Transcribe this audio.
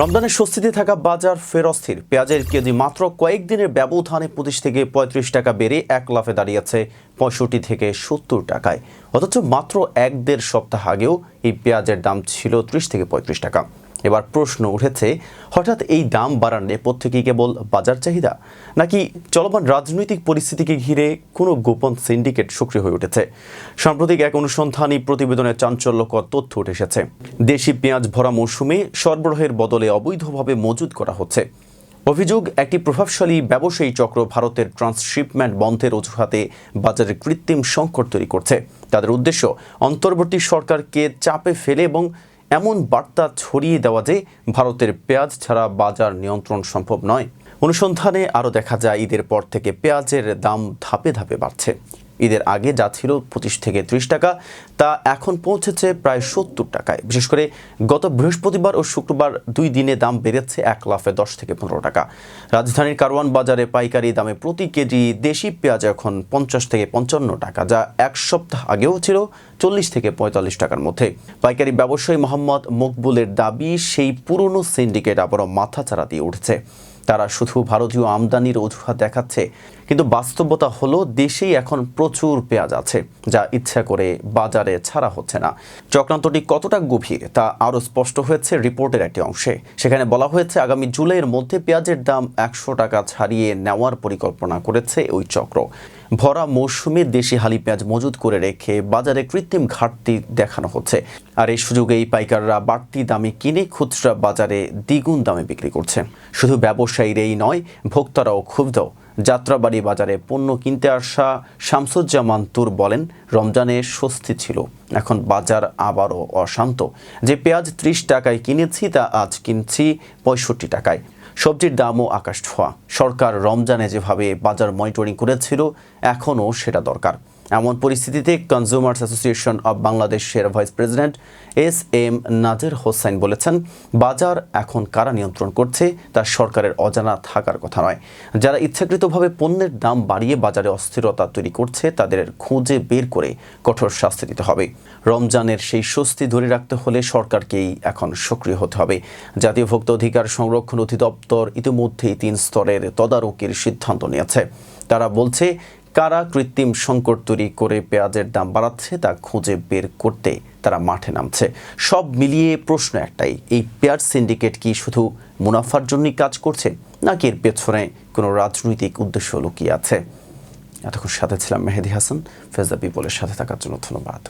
রমজানের স্বস্তিতে থাকা বাজার ফেরস্থির পেঁয়াজের কেজি মাত্র কয়েকদিনের ব্যবধানে পঁচিশ থেকে পঁয়ত্রিশ টাকা বেড়ে এক লাফে দাঁড়িয়েছে পঁয়ষট্টি থেকে সত্তর টাকায়। অথচ মাত্র এক দেড় সপ্তাহ আগেও এই পেঁয়াজের দাম ছিল ত্রিশ থেকে পঁয়ত্রিশ টাকা। এবার প্রশ্ন উঠেছে, হঠাৎ এই দাম বাড়ার নেপথ্যে কি কেবল বাজার চাহিদা? নাকি চলমান রাজনৈতিক পরিস্থিতিকে ঘিরে কোনো গোপন সিন্ডিকেট সক্রিয় হয়ে উঠেছে? সাম্প্রতিক এক অনুসন্ধানী প্রতিবেদনে চাঞ্চল্যকর তথ্য উঠে এসেছে। দেশি পেঁয়াজ ভরা মৌসুমে সরবরাহের বদলে অবৈধভাবে মজুদ করা হচ্ছে। অভিযোগ, একটি প্রভাবশালী ব্যবসায়ী চক্র ভারতের ট্রান্সশিপমেন্ট বন্ধের অজুহাতে বাজারে কৃত্রিম সংকট তৈরি করছে। তাদের উদ্দেশ্য, অন্তর্বর্তী সরকারকে চাপে ফেলে এবং এমন বার্তা ছড়িয়ে দেওয়া যে ভারতের পেঁয়াজ ছাড়া বাজার নিয়ন্ত্রণ সম্ভব নয়। অনুসন্ধানে আরও দেখা যায়, ঈদের পর থেকে পেঁয়াজের দাম ধাপে ধাপে বাড়ছে। ঈদের আগে যা ছিল পঁচিশ থেকে ত্রিশ টাকা, তা এখন পৌঁছেছে প্রায় সত্তর টাকায়। বিশেষ করে গত বৃহস্পতিবার ও শুক্রবার দুই দিনে দাম বেড়েছে এক লাফে দশ থেকে পনেরো টাকা। রাজধানীর কারওয়ান বাজারে পাইকারি দামে প্রতি কেজি দেশি পেঁয়াজ এখন পঞ্চাশ থেকে পঞ্চান্ন টাকা, যা এক সপ্তাহ আগেও ছিল চল্লিশ থেকে পঁয়তাল্লিশ টাকার মধ্যে। পাইকারি ব্যবসায়ী মোহাম্মদ মকবুলের দাবি, সেই পুরনো সিন্ডিকেট আবারও মাথাচাড়া দিয়ে উঠছে। তারা শুধু ভারতীয় আমদানির অজুহাত দেখাচ্ছে, কিন্তু বাস্তবতা হলো দেশেই এখন প্রচুর পেঁয়াজ আছে, যা ইচ্ছা করে বাজারে ছাড়া হচ্ছে না। চক্রান্তটি কতটা গভীর তা আরও স্পষ্ট হয়েছে রিপোর্টের একটি অংশে। সেখানে বলা হয়েছে, আগামী জুলাইয়ের মধ্যে পেঁয়াজের দাম একশো টাকা ছাড়িয়ে নেওয়ার পরিকল্পনা করেছে ওই চক্র। ভরা মৌসুমে দেশি হালি পেঁয়াজ মজুদ করে রেখে বাজারে কৃত্রিম ঘাটতি দেখানো হচ্ছে। আর এই সুযোগে এই পাইকাররা বাড়তি দামে কিনে খুচরা বাজারে দ্বিগুণ দামে বিক্রি করছে। শুধু ব্যবসায়ীরাই নয়, ভোক্তারাও ক্ষুব্ধ। যাত্রাবাড়ি বাজারে পণ্য কিনতে আসা শামসুজ্জামান তুর বলেন, রমজানে স্বস্তি ছিল। এখন বাজার আবারও অশান্ত। যে পেঁয়াজ ত্রিশ টাকায় কিনেছি, তা আজ কিনছি পঁয়ষট্টি টাকায়। সবজির দামও আকাশ ছোঁয়া। সরকার রমজানে যেভাবে বাজার মনিটরিং করেছিল এখনও সেটা দরকার। এমন পরিস্থিতিতে কনজিউমার্স অ্যাসোসিয়েশন অব বাংলাদেশের vice president S M Nazer Hossain বলেছেন, বাজার এখন কারা নিয়ন্ত্রণ করছে তা সরকারের অজানা থাকার কথা নয়। যারা ইচ্ছাকৃতভাবে পণ্যের দাম বাড়িয়ে বাজারে অস্থিরতা তৈরি করছে, তাদের খুঁজে বের করে কঠোর শাস্তি দিতে হবে। রমজানের সেই স্বস্তি ধরে রাখতে হলে সরকারকেই এখন সক্রিয় হতে হবে। জাতীয় ভোক্ত অধিকার সংরক্ষণ অধিদপ্তর ইতিমধ্যেই তিন স্তরের তদারকির সিদ্ধান্ত নিয়েছে। তারা বলছে কারা কৃত্রিম সংকট তৈরি করে পেঁয়াজের দাম বাড়াচ্ছে তা খুঁজে বের করতে তারা মাঠে নামছে। সব মিলিয়ে প্রশ্ন একটাই, এই পেঁয়াজ সিন্ডিকেট কি শুধু মুনাফার জন্যই কাজ করছে, নাকি এর পেছনে কোনো রাজনৈতিক উদ্দেশ্য লুকিয়ে আছে? এতক্ষণ সাথে ছিলাম মেহেদি হাসান ফেজাবি বলে সাথে থাকার জন্য ধন্যবাদ।